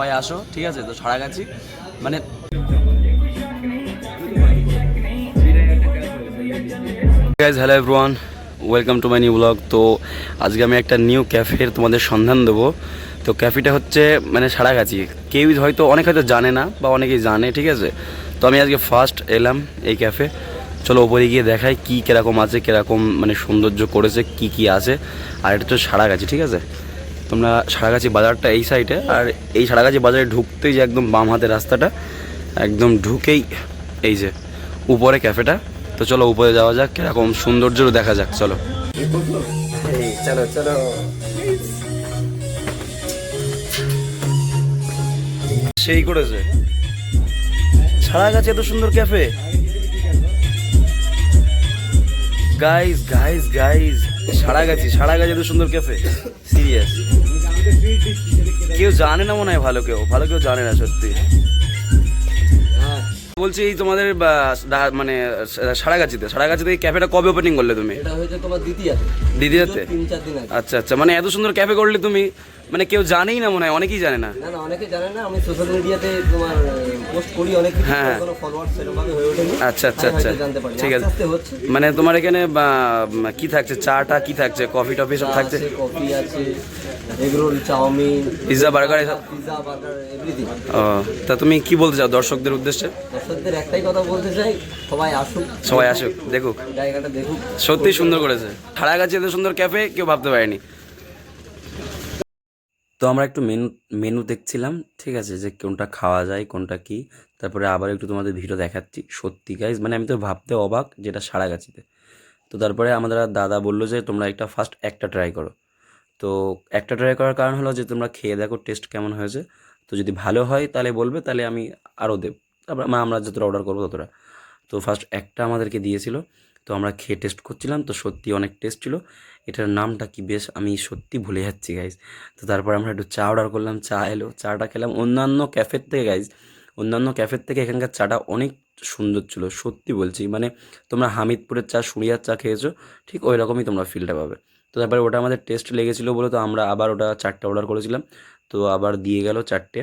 সবাই আসো, ঠিক আছে? তো সারাগাছি মানে guys hello everyone welcome to my new blog তো আজকে আমি একটা নিউ ক্যাফের তোমাদের সন্ধান দেবো। তো ক্যাফেটা হচ্ছে মানে সারাগাছি কেউ হয়তো, অনেক হয়তো জানে না বা অনেকেই জানে, ঠিক আছে? তো আমি আজকে ফার্স্ট এলাম এই ক্যাফে চলো ওপরে গিয়ে দেখাই কী কীরকম আছে, কীরকম মানে সৌন্দর্য করেছে, কি কি আছে। আর এটা তো সারাগাছি ঠিক আছে? তোমরা সারাগাছি বাজারটা এই সাইডে আর এই সারাগাছি বাজারে ঢুকতেই যে একদম বাম হাতে রাস্তাটা একদম ঢুকেই এই যে উপরে ক্যাফেটা। তো চলো উপরে যাওয়া যাক কীরকম সৌন্দর্যও দেখা যাক চলো। চলো চলো। সেই করেছে। ছাড়া গেছে এত সুন্দর ক্যাফে? গাইজ গাইজ গাইজ সারা গেছি সারা গেছে এত সুন্দর ক্যাফে সিরিয়াস কেউ জানে না মনে হয় ভালো কেউ ভালো কেউ জানে না সত্যি। বলছি এই তোমাদের মানে সারাগাছিতে সারাগাছিতে এই ক্যাফেটা কবে ওপেনিং করলে তুমি? এটা হয়েছে তোমার দ্বিতীয়াতে। দিদিয়াতে তিন চার দিন আগে। আচ্ছা আচ্ছা মানে এত সুন্দর ক্যাফে করলে তুমি মানে কেউ জানেই না মনে হয় অনেকেই জানে না। না না অনেকে জানে না আমি সোশ্যাল মিডিয়াতে তোমার পোস্ট করি অনেক কিছু হ্যাঁ। কোনো ফলোয়ার্স সেরকমভাবে হয়ে ওঠেনি। আচ্ছা আচ্ছা আচ্ছা। জানতে পারি। ঠিক আছে। মানে তোমার এখানে কি থাকছে? চাটা কি থাকছে? কফি টফি সব থাকছে? কফি আছে egg roll chowmein pizza burger এসব? পিজা বার্গার এভরিথিং ও তা তুমি কি বলতে চাও দর্শকদের উদ্দেশ্যে? দর্শকদের একটাই কথা বলতে চাই সবাই আসুক। সবাই আসুক দেখুক। জায়গাটা দেখুক। সত্যি সুন্দর করেছে। সারাগাছি এত সুন্দর ক্যাফে কেউ ভাবতে পারেনি। তো আমরা একটু মেনু মেনু দেখছিলাম, ঠিক আছে, যে কোনটা খাওয়া যায়, কোনটা কি। তারপরে আবার একটু তোমাদের ভিডিও দেখাচ্ছি। সত্যি গাইজ মানে আমি তো ভাবতে অবাক যেটা সারাগাছিতে। তো তারপরে আমাদের দাদা বলল যে, তোমরা একটা ফার্স্ট একটা ট্রাই করো। তো একটা ট্রাই করার কারণ হলো যে, তোমরা খেয়ে দেখো টেস্ট কেমন হয়েছে। তো যদি ভালো হয় তাহলে বলবে, তাহলে আমি আরও দেব। তারপর আমরা যতটা অর্ডার করব ততটা। তো ফার্স্ট একটা আমাদেরকে দিয়েছিল। তো আমরা খেয়ে টেস্ট করছিলাম, তো সত্যি অনেক টেস্ট ছিল। এটার নামটা কি বেশ আমি সত্যি ভুলে যাচ্ছি গাইজ তো তারপর আমরা একটু চা অর্ডার করলাম, চা এলো, চাটা খেলাম। অন্যান্য ক্যাফের থেকে গাইজ অন্যান্য ক্যাফের থেকে এখানকার চাটা অনেক সুন্দর ছিল, সত্যি বলছি। মানে তোমরা হামিদপুরের চা সুরিয়ার চা খেয়েছো, ঠিক ওই রকমই তোমরা ফিলটা পাবে। তো তারপরে ওটা আমাদের টেস্ট লেগেছিলো বলে তো আমরা আবার ওটা চারটে অর্ডার করেছিলাম। তো আবার দিয়ে গেল চারটে।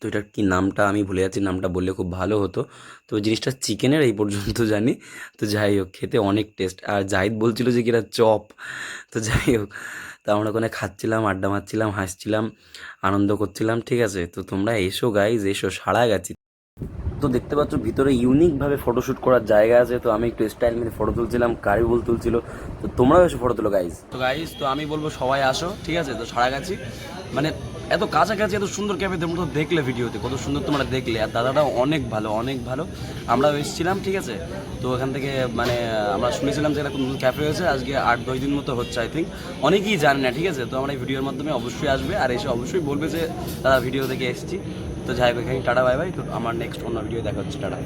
তো এটার কি নামটা আমি ভুলে যাচ্ছি, নামটা বললে খুব ভালো হতো। তো জিনিসটা চিকেনের এই পর্যন্ত জানি। তো যাই হোক, খেতে অনেক টেস্ট আর জাহিদ বলছিল যে কিনা চপ। তো যাই হোক, তো আমরা ওখানে খাচ্ছিলাম, আড্ডা মারছিলাম, হাসছিলাম, আনন্দ করছিলাম, ঠিক আছে? তো তোমরা এসো গাইজ এসো, সারা গেছি। তো দেখতে পাচ্ছ ভিতরে ইউনিকভাবে ফটোশ্যুট করার জায়গা আছে। তো আমি একটু স্টাইল মেরে ফটো তুলছিলাম, কারিবুল তুলছিল। তো তোমরাও এসে ফটো তুলো গাইজ তো গাইজ তো আমি বলব সবাই আসো, ঠিক আছে? তো সারা গেছি। মানে এত কাছাকাছি, এত সুন্দর ক্যাফে তোমরা তো দেখলে ভিডিওতে কত সুন্দর তোমরা দেখলে। আর দাদাটাও অনেক ভালো অনেক ভালো। আমরাও এসেছিলাম, ঠিক আছে? তো এখান থেকে মানে আমরা শুনেছিলাম যে এরকম ক্যাফে হয়েছে, আজকে আট দশ দিন মতো হচ্ছে আই থিঙ্ক অনেকেই জানে না, ঠিক আছে? তো আমরা এই ভিডিওর মাধ্যমে অবশ্যই আসবে, আর এসে অবশ্যই বলবে যে, দাদা ভিডিও থেকে এসেছি। তো যাই হোক এখানে টাটা বাই বাই তো আমার নেক্সট অন্য ভিডিও দেখা হচ্ছে, টাটা।